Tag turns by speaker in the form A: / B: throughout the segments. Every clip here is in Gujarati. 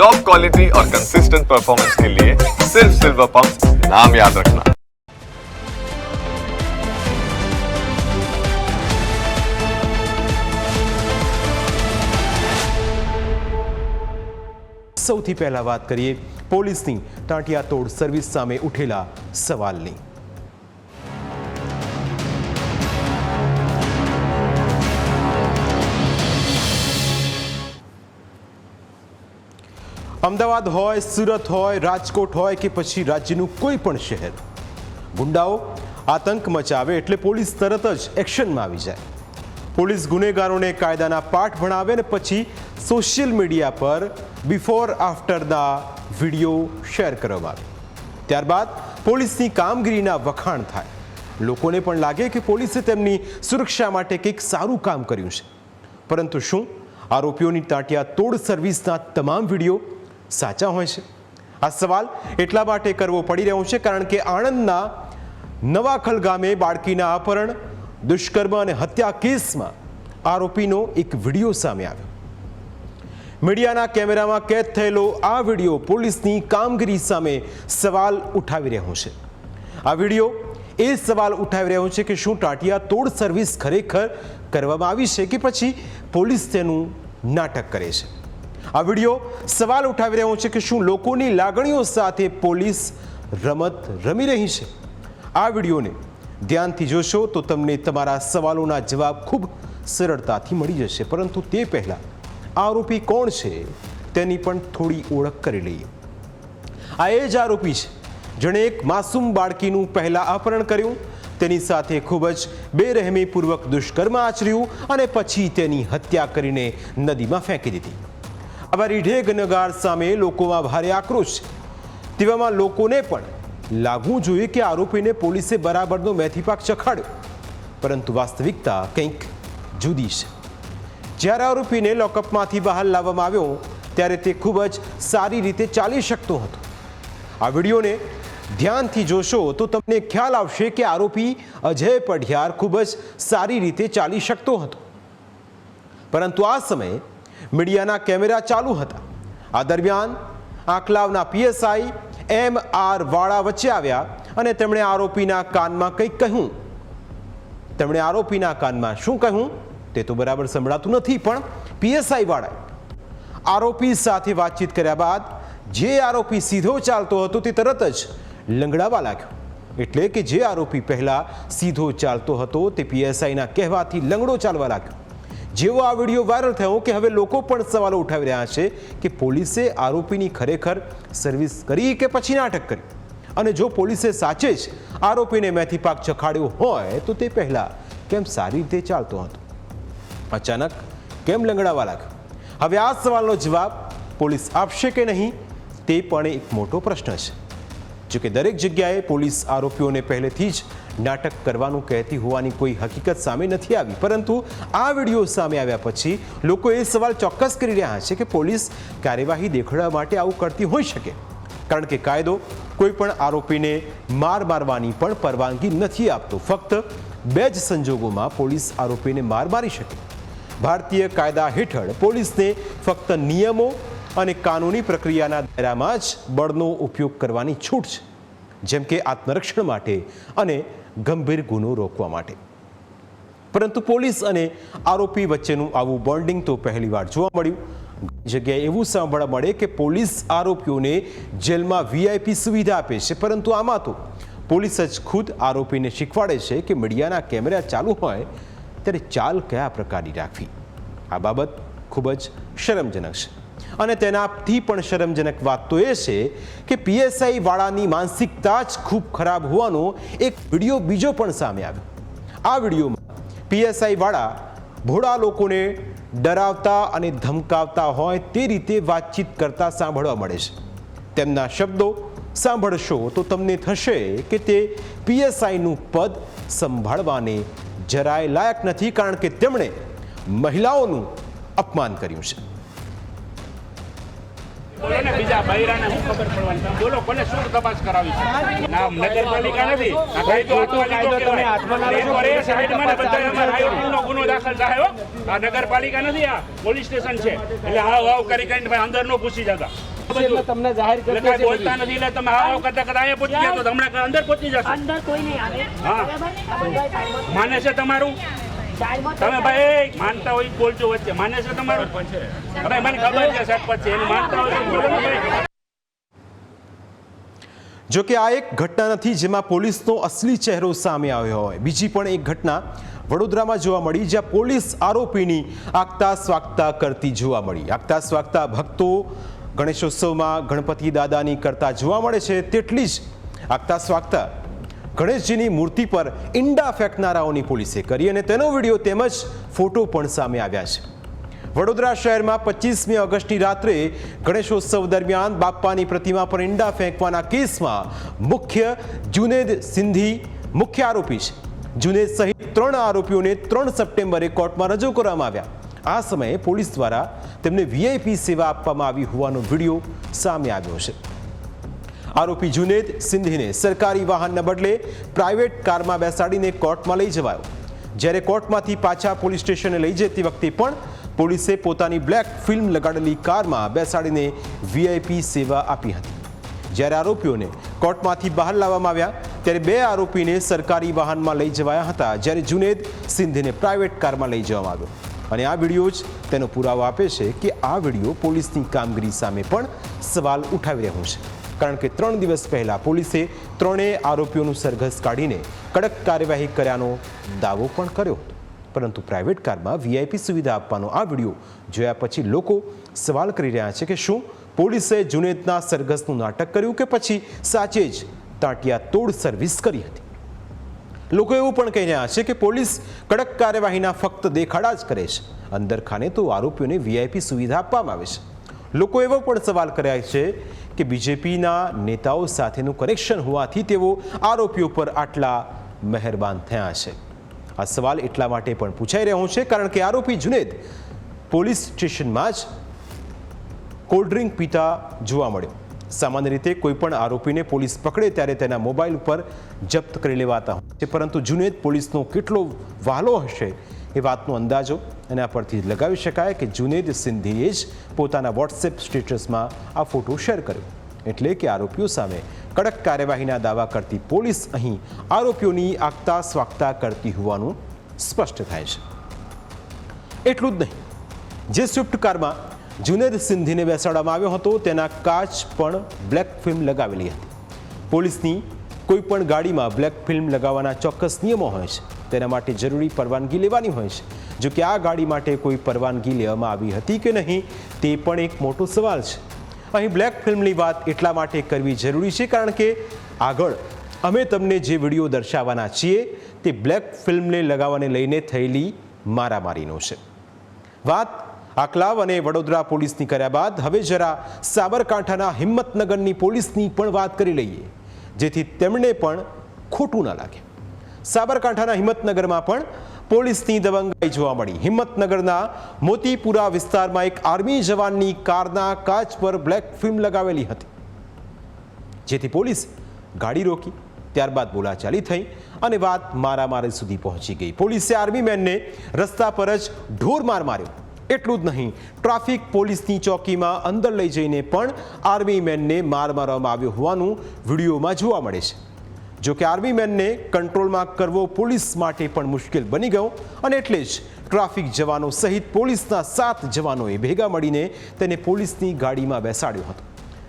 A: टॉप क्वालिटी और कंसिस्टेंट परफॉर्मेंस के लिए सिर्फ सिल्वर पंप नाम याद रखना
B: સૌથી પહેલા વાત કરીએ પોલીસની ટાંટિયા તોડ સર્વિસ સામે ઉઠેલા સવાલની અમદાવાદ હોય, સુરત હોય, રાજકોટ હોય કે પછી રાજ્યનું કોઈ પણ શહેર. ગુંડાઓ આતંક મચાવે એટલે પોલીસ તરત જ એક્શનમાં આવી જાય. પોલીસ ગુનેગારોને કાયદાના પાઠ ભણાવે ને પછી સોશિયલ મીડિયા પર બિફોર આફ્ટરના વીડિયો શેર કરવામાં આવે. ત્યારબાદ પોલીસની કામગીરીના વખાણ થાય. લોકોને પણ લાગે કે પોલીસે તેમની સુરક્ષા માટે કંઈક સારું કામ કર્યું છે. પરંતુ શું? આરોપીઓની તાંટિયા તોડ સર્વિસના તમામ વીડિયો સાચા હોય છે? આ સવાલ એટલા માટે કરવો પડી રહ્યો છે કારણ કે આણંદના નવાખલ ગામે બાળકીના અપહરણ, દુષ્કર્મ અને હત્યા કેસમાં આરોપીનો એક વીડિયો સામે આવ્યો. મીડિયાના કેમેરામાં કેદ થયેલો આ વીડિયો પોલીસની કામગીરી સામે સવાલ ઉઠાવી રહ્યો છે. આ વીડિયો એ સવાલ ઉઠાવી રહ્યો છે કે શું ટાટિયા તોડ સર્વિસ ખરેખર કરવામાં આવી છે કે પછી પોલીસ તેનું નાટક કરે છે? આ વીડિયો સવાલ ઉઠાવી રહ્યો છે કે શું લોકોની લાગણીઓ સાથે પોલીસ રમત રમી રહી છે? આ વિડીયોને ધ્યાનથી જોશો તો તમને તમારા સવાલોના જવાબ ખૂબ સરળતાથી મળી જશે. પરંતુ તે પહેલાં આરોપી કોણ છે તેની પણ થોડી ઓળખ કરી લઈએ. આ એ જ આરોપી છે જેણે એક માસૂમ બાળકીનું પહેલા અપહરણ કર્યું, તેની સાથે ખૂબ જ બેરહેમીપૂર્વક દુષ્કર્મ આચર્યું અને પછી તેની હત્યા કરીને નદીમાં ફેંકી દીધી. આવા રીઢે સામે લોકોમાં ભારે આક્રોશ. તેવામાં લોકોને પણ લાગવું જોઈએ કે આરોપીને પોલીસે બરાબરનો મેથીપાક ચખાડ્યો. પરંતુ વાસ્તવિકતા કંઈક જુદી છે. જ્યારે આરોપીને લોકઅપમાંથી બહાર લાવવામાં આવ્યો, ત્યારે તે ખૂબ જ સારી રીતે ચાલી શકતો હતો. આ વિડીયોને ધ્યાનથી જોશો તો તમને ખ્યાલ આવશે કે આરોપી અજય પઢિયાર ખૂબ જ સારી રીતે ચાલી શકતો હતો. પરંતુ આ સમયે મીડિયાના કેમેરા ચાલુ હતા. આ દરમિયાન આંકલાવના પીએસઆઈ એમ આર વાળા વચ્ચે આવ્યા અને તેમણે આરોપીના કાનમાં કંઈક કહ્યું. તેમણે આરોપીના કાનમાં શું કહ્યું તે તો બરાબર સંભળાતું નથી, પણ પીએસઆઈ વાળાએ આરોપી સાથે વાતચીત કર્યા બાદ જે આરોપી સીધો ચાલતો હતો તે તરત જ લંગડાવા લાગ્યો. એટલે કે જે આરોપી પહેલા સીધો ચાલતો હતો તે પીએસઆઈના કહેવાથી લંગડો ચાલવા લાગ્યો. જેવો આ વીડિયો વાયરલ થયો કે હવે લોકો પણ સવાલો ઉઠાવી રહ્યા છે કે પોલીસે આરોપીની ખરેખર સર્વિસ કરી કે પછી નાટક કરી? અને જો પોલીસે સાચે જ આરોપીને મેથી પાક ચખાડ્યો હોય, તો તે પહેલા કેમ સારી રીતે ચાલતો હતો? અચાનક કેમ લંગડાવા લાગ્યો? હવે આ સવાલનો જવાબ પોલીસ આપશે કે નહીં, તે પણ એક મોટો પ્રશ્ન છે. જોકે દરેક જગ્યાએ પોલીસ આરોપીઓને પહેલેથી જ નાટક કરવાનું કહેતી હોવાની કોઈ હકીકત સામે નથી આવી. પરંતુ આ વીડિયો સામે આવ્યા પછી લોકો એ સવાલ ચોક્કસ કરી રહ્યા છે કે પોલીસ કાર્યવાહી દેખાડવા માટે આવું કરતી હોઈ શકે. કારણ કે કાયદો કોઈ પણ આરોપીને માર મારવાની પણ પરવાનગી નથી આપતો. ફક્ત બે જ સંજોગોમાં પોલીસ આરોપીને માર મારી શકે. ભારતીય કાયદા હેઠળ પોલીસને ફક્ત નિયમો અને કાનૂની પ્રક્રિયાના દાયરામાં જ બળનો ઉપયોગ કરવાની છૂટ છે, જેમ કે આત્મરક્ષણ માટે અને ગંભીર ગુનો રોકવા માટે. પરંતુ પોલીસ અને આરોપી વચ્ચેનું આવું બોન્ડિંગ તો પહેલીવાર જોવા મળ્યું. જગ્યાએ એવું સાંભળવા મળે કે પોલીસ આરોપીઓને જેલમાં વીઆઈપી સુવિધા આપે છે, પરંતુ આમાં તો પોલીસ જ ખુદ આરોપીને શીખવાડે છે કે મીડિયાના કેમેરા ચાલુ હોય ત્યારે ચાલ કયા પ્રકારની રાખવી. આ બાબત ખૂબ જ શરમજનક છે. અને તેનાથી પણ શરમજનક વાત તો એ છે કે પીએસઆઈ વાળાની માનસિકતા જ ખૂબ ખરાબ હોવાનો એક વીડિયો બીજો પણ સામે આવ્યો. આ વિડીયોમાં પીએસઆઈ વાળા ભોળા લોકોને ડરાવતા અને ધમકાવતા હોય તે રીતે વાતચીત કરતા સાંભળવા મળે છે. તેમના શબ્દો સાંભળશો તો તમને થશે કે તે પીએસઆઈનું પદ સંભાળવાને જરાય લાયક નથી કારણ કે તેમણે મહિલાઓનું અપમાન કર્યું છે.
C: બોલો ને બીજા બૈરાને શું ખબર પડવાની. બોલો કોને શું તપાસ કરાવી છે. ના નગરપાલિકા નથી. આ કાયદો હાથમાં લીધો કહેવાય. એક વાર એ સાઈડમાં ને બધા એમાં રાયોટિંગનો ગુનો દાખલ થાય. આ નગરપાલિકા નથી આ પોલીસ સ્ટેશન છે. એટલે હાવ હાવ કરી કરીને ભાઈ અંદર નો ઘૂસી જતા
D: તમને જાહેર કરી
C: બોલતા નથી એટલે તમે હાવ કરતા કરતા અહીંયા પહોંચી ગયા તો હમણાં અંદર પહોંચી જશો.
E: અંદર કોઈ નહીં આવે.
C: હા.
E: આ
C: માને છે તમારું? તમે ભાઈ માનતા હોય બોલજો વચ્ચે. માને છે તમારું? ભાઈ મને ખબર છે સરપંચ છે. એનું માનતા હોય બોલો
B: જો કે આ એક ઘટના નથી જેમાં પોલીસનો અસલી ચહેરો સામે આવ્યો હોય. બીજી પણ એક ઘટના વડોદરામાં જોવા મળી જ્યાં પોલીસ આરોપીની આગતા સ્વાગતા કરતી જોવા મળી. આગતા સ્વાગતા ભક્તો ગણેશોત્સવમાં ગણપતિ દાદાની કરતા જોવા મળે છે તેટલી જ આગતા સ્વાગતા ગણેશજીની મૂર્તિ પર ઈંડા ફેંકનારાઓની પોલીસે કરી અને તેનો વીડિયો તેમજ ફોટો પણ સામે આવ્યા છે. વડોદરા શહેરમાં પચીસમી ઓગસ્ટની રાત્રે ગણેશોત્સવ દરમિયાન બાપ્પાની પ્રતિમા પર ઈંડા ફેંકવાના કેસમાં મુખ્ય જુનેદ સિંધી મુખ્ય આરોપી છે. જુનેદ સહિત ત્રણ આરોપીઓને ત્રણ સપ્ટેમ્બરે કોર્ટમાં રજૂ કરવામાં આવ્યા. આ સમયે પોલીસ દ્વારા તેમને વીઆઈપી સેવા આપવામાં આવી હોવાનો વીડિયો સામે આવ્યો છે. આરોપી જુનેદ સિંધીને સરકારી વાહનના બદલે પ્રાઇવેટ કારમાં બેસાડીને કોર્ટમાં લઈ જવાયો. જ્યારે કોર્ટમાંથી પાછા પોલીસ સ્ટેશને લઈ જતી વખતે પણ પોલીસે પોતાની બ્લેક ફિલ્મ લગાડેલી કારમાં બેસાડીને વીઆઈપી સેવા આપી હતી. જ્યારે આરોપીઓને કોર્ટમાંથી બહાર લાવવામાં આવ્યા, ત્યારે બે આરોપીને સરકારી વાહનમાં લઈ જવાયા હતા, જ્યારે જુનેદ સિંધીને પ્રાઇવેટ કારમાં લઈ જવામાં આવ્યો. અને આ વીડિયો જ તેનો પુરાવો આપે છે કે આ વીડિયો પોલીસની કામગીરી સામે પણ સવાલ ઉઠાવી રહ્યો છે. કારણ કે ત્રણ દિવસ પહેલા પોલીસે ત્રણેય આરોપીઓનું સરઘસ કાઢીને કડક કાર્યવાહી કર્યાનો દાવો પણ કર્યો હતો. પરંતુ પ્રાઇવેટ કારમાં વીઆઈપી સુવિધા આપવાનો આ વીડિયો જોયા પછી લોકો સવાલ કરી રહ્યા છે કે શું પોલીસે જુનેદના સરઘસનું નાટક કર્યું કે પછી સાચે જ તાંટિયા તોડ સર્વિસ કરી હતી? લોકો એવું પણ કહી રહ્યા છે કે પોલીસ કડક કાર્યવાહીના ફક્ત દેખાડા જ કરે છે. અંદર ખાને તો આરોપીઓને વીઆઈપી સુવિધા આપવામાં આવે છે. લોકો એવો પણ સવાલ કર્યા છે કે બીજેપીના નેતાઓ સાથેનું કનેક્શન હોવાથી તેઓ આરોપીઓ પર આટલા મહેરબાન થયા છે. આ સવાલ એટલા માટે પણ પૂછાઈ રહ્યો છે કારણ કે આરોપી જુનેદ પોલીસ સ્ટેશનમાં જ કોલ્ડ ડ્રિંક પીતા જોવા મળ્યો. સામાન્ય રીતે કોઈ પણ આરોપીને પોલીસ પકડે ત્યારે તેના મોબાઈલ ઉપર જપ્ત કરી લેવાતા હોય છે. પરંતુ જુનેદ પોલીસનો કેટલો વહાલો હશે એ વાતનો અંદાજો એના પરથી લગાવી શકાય કે જુનેદ સિંધીએ જ પોતાના વોટ્સએપ સ્ટેટસમાં આ ફોટો શેર કર્યો. એટલે કે આરોપીઓ સામે કડક કાર્યવાહીના દાવા કરતી પોલીસ અહીં આરોપીઓની આગતા સ્વાગતા કરતી હોવાનું સ્પષ્ટ થાય છે. એટલું જ નહીં, જે સ્વિફ્ટ કારમાં જુનેદ સિંધીને બેસાડવામાં આવ્યો હતો તેના કાચ પણ બ્લેક ફિલ્મ લગાવેલી હતી. પોલીસની કોઈ પણ ગાડીમાં બ્લેક ફિલ્મ લગાવવાના ચોક્કસ નિયમો હોય છે. તેના માટે જરૂરી પરવાનગી લેવાની હોય છે. જો કે આ ગાડી માટે કોઈ પરવાનગી લેવામાં આવી હતી કે નહીં, તે પણ એક મોટો સવાલ છે. અહીં બ્લેક ફિલ્મની વાત એટલા માટે કરવી જરૂરી છે કારણ કે આગળ અમે તમને જે વીડિયો દર્શાવવાના છીએ, તે બ્લેક ફિલ્મને લગાવવાને લઈને થયેલી મારામારીનો છે. વાત આકલાવ અને વડોદરા પોલીસની કર્યા બાદ હવે જરા સાબરકાંઠાના હિંમતનગરની પોલીસની પણ વાત કરી લઈએ, જેથી તેમણે પણ ખોટું ન લાગે. સાબરકાંઠાના હિંમતનગરમાં પણ પોલીસની દબંગાઈ જોવા મળી. હિંમતનગરના મોતીપુરા વિસ્તારમાં એક આર્મી જવાનની કારના કાચ પર બ્લેક ફિલ્મ લગાવેલી હતી. જેથી પોલીસ ગાડી રોકી, ત્યારબાદ બોલાચાલી થઈ અને વાત મારામારી સુધી પહોંચી ગઈ. પોલીસે આર્મી મેનને રસ્તા પર જ ઢોર માર માર્યો. એટલું જ નહીં, ટ્રાફિક પોલીસની ચોકીમાં અંદર લઈ જઈને પણ આર્મી મેનને માર મારવામાં આવ્યો હોવાનું વિડીયોમાં જોવા મળે છે. જો કે આર્મી મેનને કંટ્રોલમાં કરવો પોલીસ માટે પણ મુશ્કેલ બની ગયો અને એટલે જ ટ્રાફિક જવાનો સહિત પોલીસના સાત જવાનોએ ભેગા મળીને તેને પોલીસની ગાડીમાં બેસાડ્યો હતો.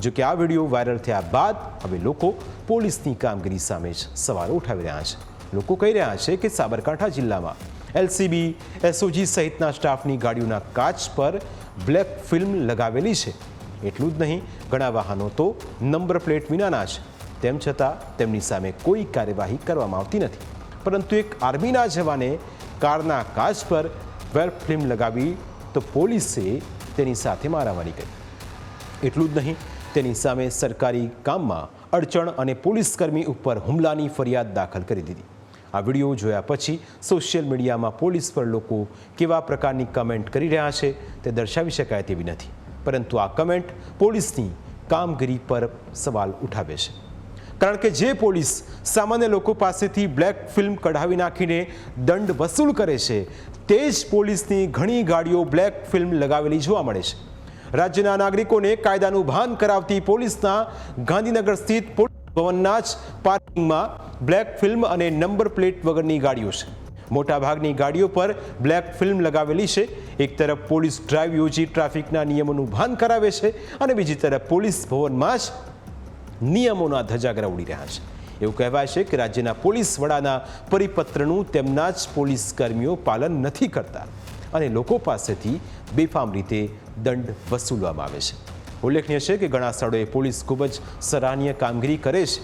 B: જો કે આ વીડિયો વાયરલ થયા બાદ હવે લોકો પોલીસની કામગીરી સામે જ સવાલો ઉઠાવી રહ્યા છે. લોકો કહી રહ્યા છે કે સાબરકાંઠા જિલ્લામાં એલસીબી, એસઓજી સહિતના સ્ટાફની ગાડીઓના કાચ પર બ્લેક ફિલ્મ લગાવેલી છે. એટલું જ નહીં, ઘણા વાહનો તો નંબર પ્લેટ વિનાના છે તેમ છતાં તેમની સામે કોઈ કાર્યવાહી કરવામાં આવતી નથી. પરંતુ એક આર્મીના જવાને કારના કાચ પર વેબ ફિલ્મ લગાવી તો પોલીસે તેની સાથે મારામારી કરી. એટલું જ નહીં, તેની સામે સરકારી કામમાં અડચણ અને પોલીસકર્મી ઉપર હુમલાની ફરિયાદ દાખલ કરી દીધી. આ વીડિયો જોયા પછી સોશિયલ મીડિયામાં પોલીસ પર લોકો કેવા પ્રકારની કમેન્ટ કરી રહ્યા છે તે દર્શાવી શકાય તેવી નથી. પરંતુ આ કમેન્ટ પોલીસની કામગીરી પર સવાલ ઉઠાવે છે. કારણ કે જે પોલીસ સામાન્ય લોકો પાસેથી બ્લેક ફિલ્મ કઢાવી નાખીને દંડ વસૂલ કરે છે, તે જ પોલીસની ઘણી ગાડીઓ બ્લેક ફિલ્મ લગાવેલી જોવા મળે છે. રાજ્યના નાગરિકોને કાયદાનું ભાન કરાવતી પોલીસના ગાંધીનગર સ્થિત પોલીસ ભવનના જ પાર્કિંગમાં બ્લેક ફિલ્મ અને નંબર પ્લેટ વગરની ગાડીઓ છે. મોટાભાગની ગાડીઓ પર બ્લેક ફિલ્મ લગાવેલી છે. એક તરફ પોલીસ ડ્રાઈવ યોજી ટ્રાફિકના નિયમોનું ભાન કરાવે છે અને બીજી તરફ પોલીસ ભવનમાં જ નિયમોના ધજાગરા ઉડી રહ્યા છે. એવું કહેવાય છે કે રાજ્યના પોલીસ વડાના પરિપત્રનું તેમના જ પોલીસ કર્મીઓ પાલન નથી કરતા અને લોકો પાસેથી બેફામ રીતે દંડ વસૂલવામાં આવે છે. ઉલ્લેખનીય છે કે ઘણા સ્થળોએ પોલીસ ખૂબ જ સરાહનીય કામગીરી કરે છે.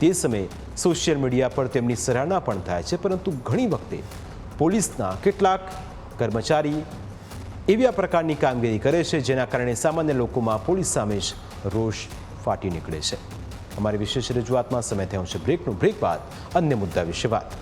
B: તે સમયે સોશિયલ મીડિયા પર તેમની સરાહના પણ થાય છે, પરંતુ ઘણી વખતે પોલીસના કેટલાક કર્મચારી એવી પ્રકારની કામગીરી કરે છે જેના કારણે સામાન્ય લોકોમાં પોલીસ સામે જ રોષ ફાટી નીકળે છે. અમારી વિશેષ રજૂઆતમાં સમય થયો છે બ્રેકનું બ્રેક બાદ અન્ય મુદ્દા વિશે વાત.